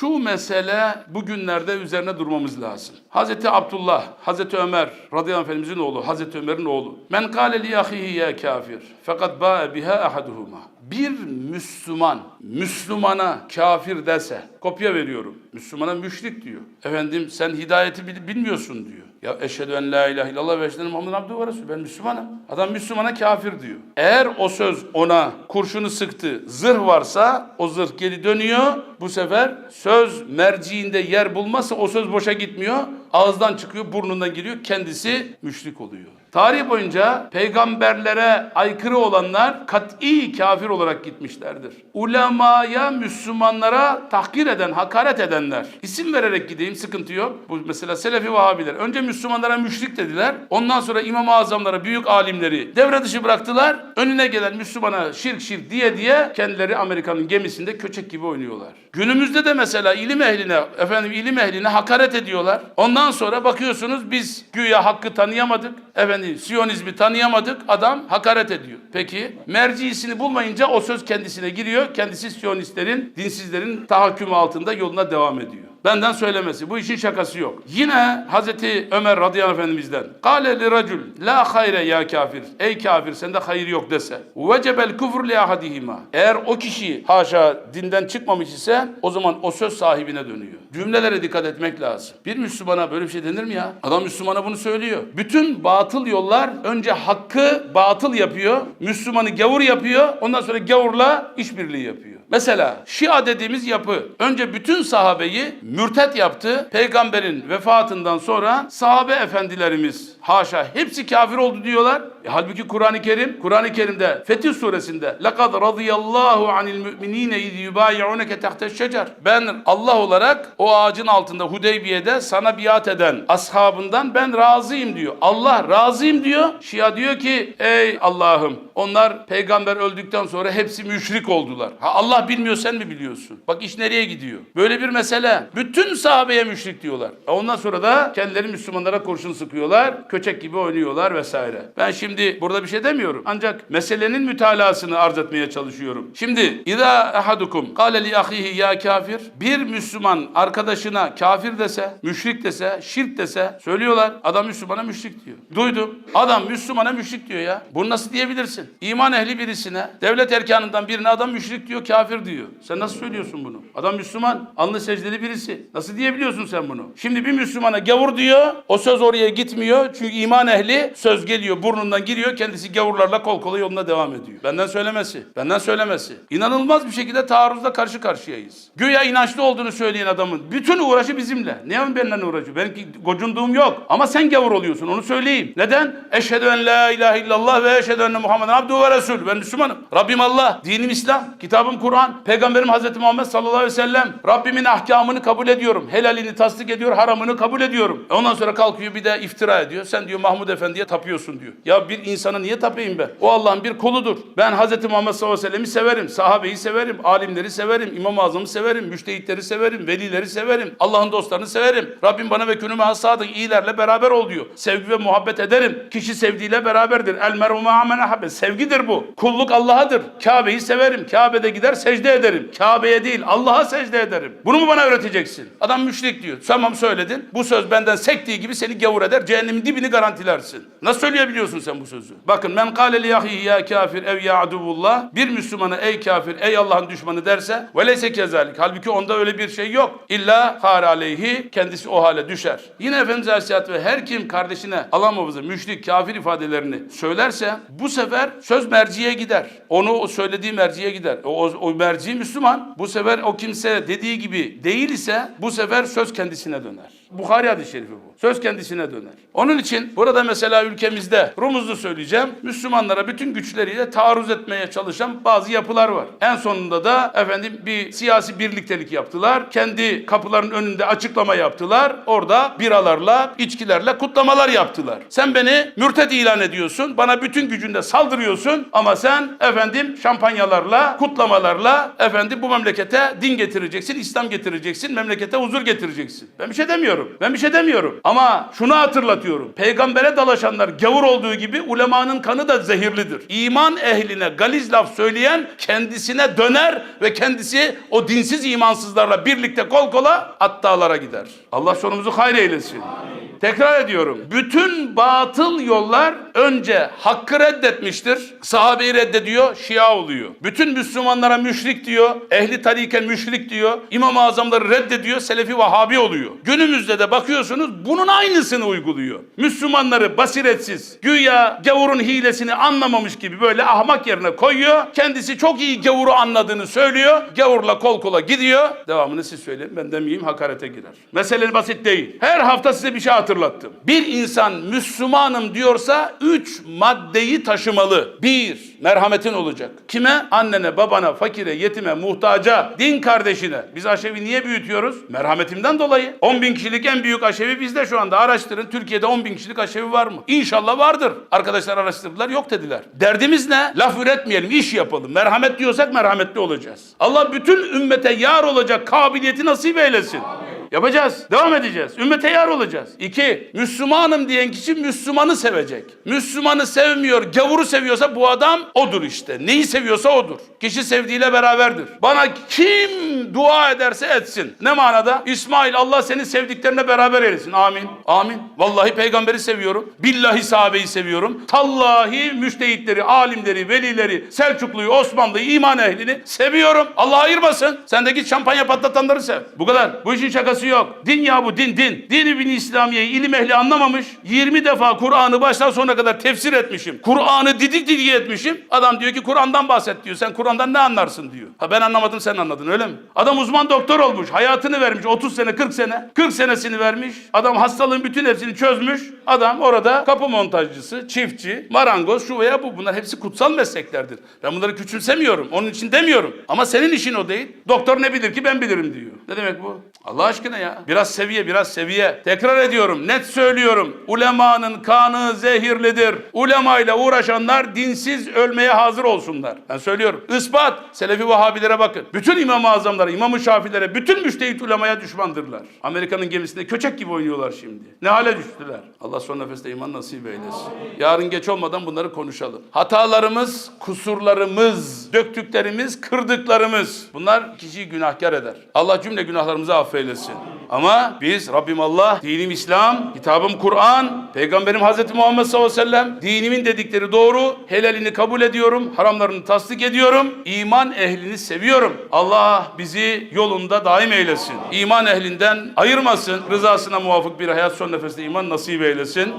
Şu mesele bugünlerde üzerine durmamız lazım. Hazreti Abdullah, Hazreti Ömer radıyallahu anh efendimizin oğlu, Hazreti Ömer'in oğlu. Men kâle li ahihi ya kafir fakat bâe biha ahaduhuma. Bir Müslüman, Müslümana kafir dese, kopya veriyorum. Müslümana müşrik diyor. Efendim sen hidayeti bil- bilmiyorsun diyor. Ya eşhedü en la ilahe illallah ve eşhedü enne Muhammeden abdühü ve resulü. Ben Müslümanım. Adam Müslümana kafir diyor. Eğer o söz ona kurşunu sıktı, zırh varsa o zırh geri dönüyor. Bu sefer söz merciinde yer bulmazsa o söz boşa gitmiyor. Ağızdan çıkıyor, burnundan giriyor. Kendisi müşrik oluyor. Tarih boyunca peygamberlere aykırı olanlar kat'i kafir olarak gitmişlerdir. Ulemaya, Müslümanlara tahkir eden, hakaret edenler. İsim vererek gideyim sıkıntı yok. Bu mesela Selefi Vahabiler. Önce Müslümanlara müşrik dediler. Ondan sonra İmam-ı Azamlara, büyük alimleri devre dışı bıraktılar. Önüne gelen Müslümana şirk şirk diye diye kendileri Amerika'nın gemisinde köçek gibi oynuyorlar. Günümüzde de mesela ilim ehline, efendim ilim ehline hakaret ediyorlar. Ondan sonra bakıyorsunuz biz güya hakkı tanıyamadık. Efendim Siyonizmi tanıyamadık. Adam hakaret ediyor. Peki merciisini bulmayınca o söz kendisine giriyor. Kendisi Siyonistlerin, dinsizlerin tahakkümü altında yoluna devam ediyor. Benden söylemesi. Bu işin şakası yok. Yine Hazreti Ömer radıyallahu efendimizden. Kale li racul la hayre ya kafir. Ey kafir sende hayır yok dese. Vecebel küfür li ahadihima. Eğer o kişi haşa dinden çıkmamış ise o zaman o söz sahibine dönüyor. Cümlelere dikkat etmek lazım. Bir Müslümana böyle bir şey denir mi ya? Adam Müslümana bunu söylüyor. Bütün batıl yollar önce hakkı batıl yapıyor. Müslümanı gavur yapıyor. Ondan sonra gavurla işbirliği yapıyor. Mesela Şia dediğimiz yapı önce bütün sahabeyi mürtet yaptı. Peygamberin vefatından sonra sahabe efendilerimiz haşa hepsi kafir oldu diyorlar. E, halbuki Kur'an-ı Kerim, Kur'an-ı Kerim'de Fetih suresinde لَقَدْ رَضِيَ اللّٰهُ عَنِ الْمُؤْمِن۪ينَ اِذْ يُبَايِعُونَكَ تَحْتَ الشَّجَرِ Ben Allah olarak o ağacın altında Hudeybiye'de sana biat eden ashabından ben razıyım diyor. Allah razıyım diyor. Şia diyor ki ey Allah'ım onlar peygamber öldükten sonra hepsi müşrik oldular. Ha Allah bilmiyor sen mi biliyorsun? Bak iş nereye gidiyor? Böyle bir mesele. Bütün sahabeye müşrik diyorlar. E Ondan sonra da kendileri Müslümanlara kurşun sıkıyorlar. Köçek gibi oynuyorlar vesaire. Ben şimdi burada bir şey demiyorum. Ancak meselenin mütalasını arz etmeye çalışıyorum. Şimdi İza ahadukum kâle li ahihi ya kafir. Bir Müslüman arkadaşına kafir dese, müşrik dese, şirk dese söylüyorlar. Adam Müslümana müşrik diyor. Duydum. Adam Müslümana müşrik diyor ya. Bunu nasıl diyebilirsin? İman ehli birisine, devlet erkanından birine adam müşrik diyor, kafir diyor. Sen nasıl söylüyorsun bunu? Adam Müslüman, alnı secdeli birisi. Nasıl diyebiliyorsun sen bunu? Şimdi bir Müslümana gavur diyor, o söz oraya gitmiyor. Çünkü iman ehli söz geliyor, burnundan giriyor, kendisi gavurlarla kol kola yoluna devam ediyor. Benden söylemesi, benden söylemesi. İnanılmaz bir şekilde taarruzla karşı karşıyayız. Güya inançlı olduğunu söyleyen adamın bütün uğraşı bizimle. Niye benimle uğraşıyor? Benim gocunduğum yok. Ama sen gavur oluyorsun, onu söyleyeyim. Neden? Eşhedü en la ilahe illallah ve eşhedü enne Muhammeden abduhu ve resul. Ben Müslümanım. Rabbim Allah, dinim İslam, kitabım Kur'an, peygamberim Hazreti Muhammed sallallahu aleyhi ve sellem. Rabbimin ahkamını kabul ediyorum. Helalini tasdik ediyor, haramını kabul ediyorum. E ondan sonra kalkıyor bir de iftira ediyor. Sen diyor Mahmud Efendi'ye tapıyorsun diyor. Ya bir insana niye tapayım ben? O Allah'ın bir kuludur. Ben Hazreti Muhammed sallallahu aleyhi ve sellem'i severim. Sahabeyi severim. Alimleri severim. İmam-ı Azam'ı severim. Müştehitleri severim. Velileri severim. Allah'ın dostlarını severim. Rabbim bana ve künüme hasadık iyilerle beraber ol diyor. Sevgi ve muhabbet ederim. Kişi sevdiğiyle beraberdir. El mer'u ma'amen ahabbe. Sevgidir bu. Kulluk Allah'adır. Kabe'yi severim. Kabe'de gider secde ederim. Kabe'ye değil Allah'a secde ederim. Bunu mu bana öğreteceksin? Adam müşrik diyor. Tamam söyledin. Bu söz benden sektiği gibi seni gavur eder. Cehennemin dibini garantilersin. Nasıl söyleyebiliyorsun sen bu sözü? Bakın men kâle li yahihi ya kafir ev ya aduvullah. Bir Müslümana ey kafir ey Allah'ın düşmanı derse ve leyse kezalik. Halbuki onda öyle bir şey yok. İlla har aleyhi kendisi o hale düşer. Yine Efendimiz Aleyhisselatü ve her kim kardeşine Allah müşrik kafir ifadelerini söylerse bu sefer söz merciye gider. Onu o söylediği merciye gider. O, o merci Müslüman. Bu sefer o kimse dediği gibi değil ise bu sefer söz kendisine döner. Bukhari hadis-i şerifi bu. Söz kendisine döner. Onun için burada mesela ülkemizde Rumuzlu söyleyeceğim. Müslümanlara bütün güçleriyle taarruz etmeye çalışan bazı yapılar var. En sonunda da efendim bir siyasi birliktelik yaptılar. Kendi kapıların önünde açıklama yaptılar. Orada biralarla, içkilerle kutlamalar yaptılar. Sen beni mürted ilan ediyorsun. Bana bütün gücünde saldırıyorsun ama sen efendim şampanyalarla, kutlamalarla efendim bu memlekete din getireceksin, İslam getireceksin, memlekete huzur getireceksin. Ben bir şey demiyorum. Demiyorum. Ben bir şey demiyorum. Ama şunu hatırlatıyorum. Peygambere dalaşanlar gavur olduğu gibi ulemanın kanı da zehirlidir. İman ehline galiz laf söyleyen kendisine döner ve kendisi o dinsiz imansızlarla birlikte kol kola attalara gider. Allah sonumuzu hayır eylesin. Tekrar ediyorum. Bütün batıl yollar önce hakkı reddetmiştir. Sahabeyi reddediyor, Şia oluyor. Bütün Müslümanlara müşrik diyor, ehli tarike müşrik diyor. İmam-ı Azamları reddediyor, Selefi Vahabi oluyor. Günümüzde de bakıyorsunuz bunun aynısını uyguluyor. Müslümanları basiretsiz, güya gavurun hilesini anlamamış gibi böyle ahmak yerine koyuyor. Kendisi çok iyi gavuru anladığını söylüyor. Gavurla kol kola gidiyor. Devamını siz söyleyin ben demeyeyim hakarete girer. Mesele basit değil. Her hafta size bir şey hatırlattım. Bir insan Müslümanım diyorsa üç maddeyi taşımalı. Bir, merhametin olacak. Kime? Annene, babana, fakire, yetime, muhtaca, din kardeşine. Biz aşevi niye büyütüyoruz? Merhametimden dolayı. 10 bin kişilik en büyük aşevi bizde şu anda. Araştırın. Türkiye'de 10 bin kişilik aşevi var mı? İnşallah vardır. Arkadaşlar araştırdılar yok dediler. Derdimiz ne? Laf üretmeyelim, iş yapalım. Merhamet diyorsak merhametli olacağız. Allah bütün ümmete yar olacak kabiliyeti nasip eylesin. Yapacağız. Devam edeceğiz. Ümmete yar olacağız. İki, Müslümanım diyen kişi Müslümanı sevecek. Müslümanı sevmiyor, gavuru seviyorsa bu adam odur işte. Neyi seviyorsa odur. Kişi sevdiğiyle beraberdir. Bana kim dua ederse etsin. Ne manada? İsmail Allah seni sevdiklerine beraber eylesin. Amin. Amin. Vallahi peygamberi seviyorum. Billahi sahabeyi seviyorum. Tallahi müştehitleri, alimleri, velileri, Selçuklu'yu, Osmanlı'yı, iman ehlini seviyorum. Allah ayırmasın. Sen de git şampanya patlatanları sev. Bu kadar. Bu işin şakası yok. Din ya bu din din. Dini bin İslamiye'yi ilim ehli anlamamış. 20 defa Kur'an'ı baştan sona kadar tefsir etmişim. Kur'an'ı didik didik etmişim. Adam diyor ki Kur'an'dan bahset diyor. Sen Kur'an'dan ne anlarsın diyor. Ha ben anlamadım sen anladın öyle mi? Adam uzman doktor olmuş. Hayatını vermiş 30 sene 40 sene. 40 senesini vermiş. Adam hastalığın bütün hepsini çözmüş. Adam orada kapı montajcısı, çiftçi, marangoz şu veya bu. Bunlar hepsi kutsal mesleklerdir. Ben bunları küçümsemiyorum. Onun için demiyorum. Ama senin işin o değil. Doktor ne bilir ki ben bilirim diyor. Ne demek bu? Allah aşkına ya. Biraz seviye, biraz seviye. Tekrar ediyorum, net söylüyorum. Ulemanın kanı zehirlidir. Ulemayla uğraşanlar dinsiz ölmeye hazır olsunlar. Ben söylüyorum. Ispat. Selefi Vahabilere bakın. Bütün İmam-ı Azamlara, İmam-ı Şafilere, bütün müştehit ulemaya düşmandırlar. Amerika'nın gemisinde köçek gibi oynuyorlar şimdi. Ne hale düştüler. Allah son nefeste iman nasip eylesin. Yarın geç olmadan bunları konuşalım. Hatalarımız, kusurlarımız, döktüklerimiz, kırdıklarımız. Bunlar kişiyi günahkar eder. Allah cümle günahlarımızı affeylesin. Ama biz Rabbim Allah, dinim İslam, kitabım Kur'an, peygamberim Hazreti Muhammed sallallahu aleyhi ve sellem, dinimin dedikleri doğru, helalini kabul ediyorum, haramlarını tasdik ediyorum, iman ehlini seviyorum. Allah bizi yolunda daim eylesin. İman ehlinden ayırmasın, rızasına muvafık bir hayat son nefeste iman nasip eylesin.